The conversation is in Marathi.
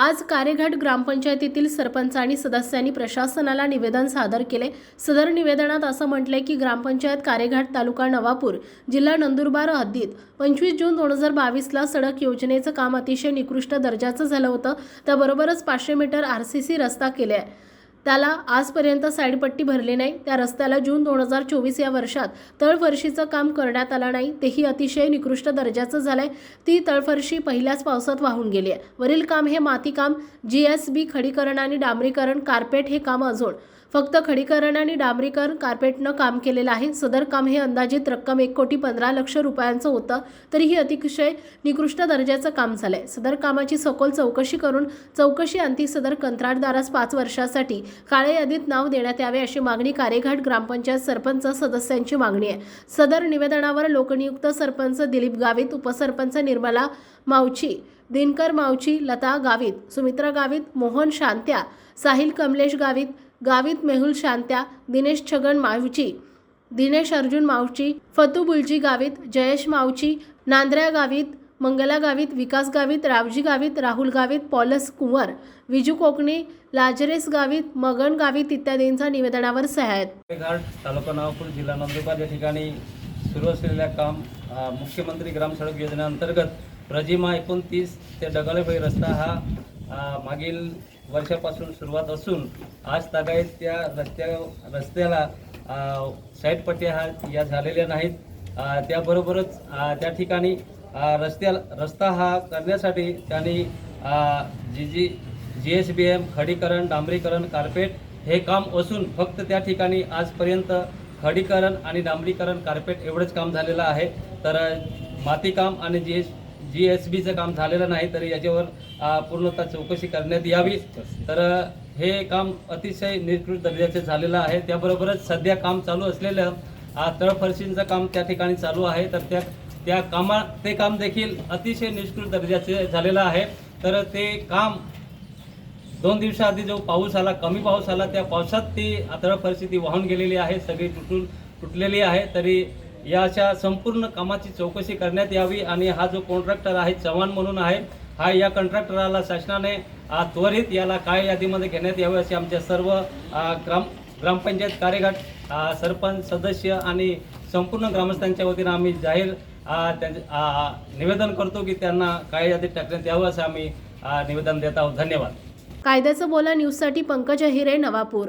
आज कारेघाट ग्रामपंचायतीतील सरपंच आणि सदस्यांनी प्रशासनाला निवेदन सादर केले. सदर निवेदनात असं म्हटलंय की ग्रामपंचायत कारेघाट तालुका नवापूर जिल्हा नंदुरबार हद्दीत. पंचवीस जून दोन हजार बावीसला सडक योजनेचं काम अतिशय निकृष्ट दर्जाचं झालं होतं. त्याबरोबरच पाचशे मीटर आर सी सी रस्ता केले आहे त्याला आजपर्यंत साईडपट्टी भरली नाही. त्या रस्त्याला जून दोन हजार चोवीस या वर्षात तळफरशीचं काम करण्यात आलं नाही. तेही अतिशय निकृष्ट दर्जाचं झालं आहे ती तळफरशी पहिल्याच पावसात वाहून गेली आहे. वरील काम हे मातीकाम जी एस बी खडीकरण आणि डांबरीकरण कार्पेट हे काम अजून फक्त खडीकरण आणि डांबरीकरण कार्पेटनं काम केलेलं आहे. सदर काम हे अंदाजित रक्कम एक कोटी पंधरा लक्ष रुपयांचं होतं तरीही अतिशय निकृष्ट दर्जाचं काम झालंय. सदर कामाची सखोल चौकशी करून चौकशी अंती सदर कंत्राटदारास पाच वर्षासाठी काळे यादीत नाव देण्यात यावे अशी मागणी कारेघाट ग्रामपंचायत सरपंच सदस्यांची मागणी आहे. सदर निवेदनावर लोकनियुक्त सरपंच दिलीप गावित उपसरपंच निर्मला मावची दिनकर मावची लता गावित सुमित्रा गावित मोहन शांत्या साहिल कमलेश गावित गावित मेहुल शांत्या दिनेश छगन मावची दिनेश अर्जुन मावची फतू बुलजी गावित जयेश मावची नांद्र्या गावित मंगला गावित विकास गावित रावजी गावित राहुल गावित पॉलस कुंवर विजू कोकणी लाजरेस गावित मगन गावित इत्यादींचा निवेदनावर सह्या आहेत घाट तालुका नागपूर जिल्हा नंदुरबार या ठिकाणी सुरू असलेल्या काम मुख्यमंत्री ग्राम सडक योजनेअंतर्गत रजिमा एकोणतीस ते डगाळेबाई रस्ता हा मागील वर्षापासून सुरुवात असून आज तागायत त्या रस्त्या रस्त्याला अ, हा या झालेल्या नाहीत. त्याबरोबरच त्या ठिकाणी रस्त्या रस्ता हा करण्यासाठी त्यांनी जी जी जी एस बी एम खडीकरण डांबरीकरण कार्पेट हे काम असून फक्त त्या ठिकाणी आजपर्यंत खडीकरण आणि डांबरीकरण कार्पेट एवढंच काम झालेलं आहे. तर मातीकाम आणि जी एस जी एस बीचं काम झालेलं नाही तर याच्यावर पूर्णतः चौकशी करण्यात यावी. तर हे काम अतिशय निकृष्ट दर्जाचे झालेलं आहे. त्याबरोबरच सध्या काम चालू असलेलं तळफरशींचं काम त्या ठिकाणी चालू आहे. तर त्या त्या कामा ते काम देखील अतिशय निष्कृत दर्जाचे झालेलं आहे. तर ते काम दोन दिवसाआधी जो पाऊस आला कमी पाऊस आला त्या पावसात ती आतळ परिस्थिती वाहून गेलेली आहे. सगळी तुटून तुटलेली आहे. तरी या अशा संपूर्ण कामाची चौकशी करण्यात यावी आणि हा जो कॉन्ट्रॅक्टर आहे चव्हाण म्हणून आहे हा या कॉन्ट्रॅक्टराला शासनाने त्वरित याला काय यादीमध्ये घेण्यात यावे असे आमच्या सर्व ग्राम ग्रामपंचायत कार्यगट सरपंच सदस्य आणि संपूर्ण ग्रामस्थांच्या वतीनं आम्ही जाहीर आ, निवेदन करतो की त्यांना काय यादीत टाकण्यात यावं असं आम्ही निवेदन देत आहोत. धन्यवाद. कायद्याचं बोला न्यूजसाठी पंकज अहिरे नवापूर.